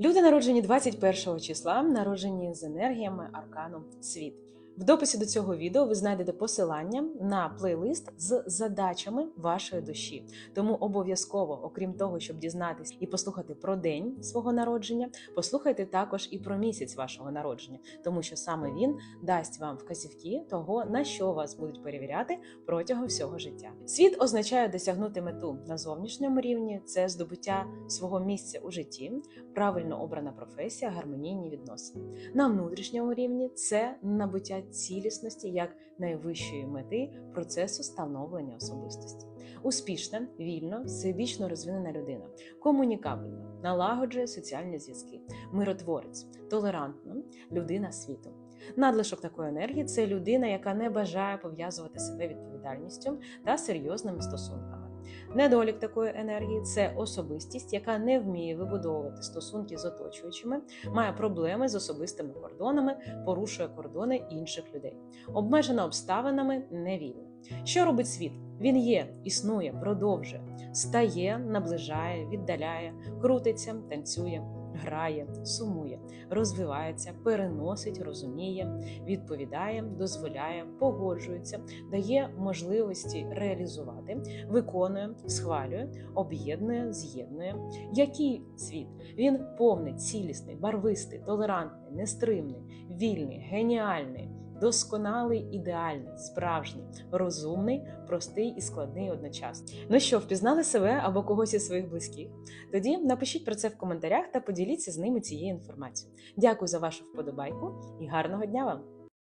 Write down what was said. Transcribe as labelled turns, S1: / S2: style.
S1: Люди, народжені 21 числа, народжені з енергіями аркану світ. В дописі до цього відео ви знайдете посилання на плейлист з задачами вашої душі. Тому обов'язково, окрім того, щоб дізнатись і послухати про день свого народження, послухайте також і про місяць вашого народження, тому що саме він дасть вам вказівки того, на що вас будуть перевіряти протягом всього життя. Світ означає досягнути мету на зовнішньому рівні, це здобуття свого місця у житті, правильно обрана професія, гармонійні відносини. На внутрішньому рівні це набуття цілісності як найвищої мети процесу становлення особистості. Успішна, вільно, всебічно розвинена людина, комунікабельна, налагоджує соціальні зв'язки, миротворець, толерантна людина світу. Надлишок такої енергії це людина, яка не бажає пов'язувати себе відповідальністю та серйозними стосунками. Недолік такої енергії це особистість, яка не вміє вибудовувати стосунки з оточуючими, має проблеми з особистими кордонами, порушує кордони інших людей, обмежена обставинами, невільна. Що робить світ? Він є, існує, продовжує, стає, наближає, віддаляє, крутиться, танцює, грає, сумує, розвивається, переносить, розуміє, відповідає, дозволяє, погоджується, дає можливості реалізувати, виконує, схвалює, об'єднує, з'єднує. Який світ? Він повний, цілісний, барвистий, толерантний, нестримний, вільний, геніальний. Досконалий, ідеальний, справжній, розумний, простий і складний одночасно. Ну що, впізнали себе або когось із своїх близьких? Тоді напишіть про це в коментарях та поділіться з ними цією інформацією. Дякую за вашу вподобайку і гарного дня вам!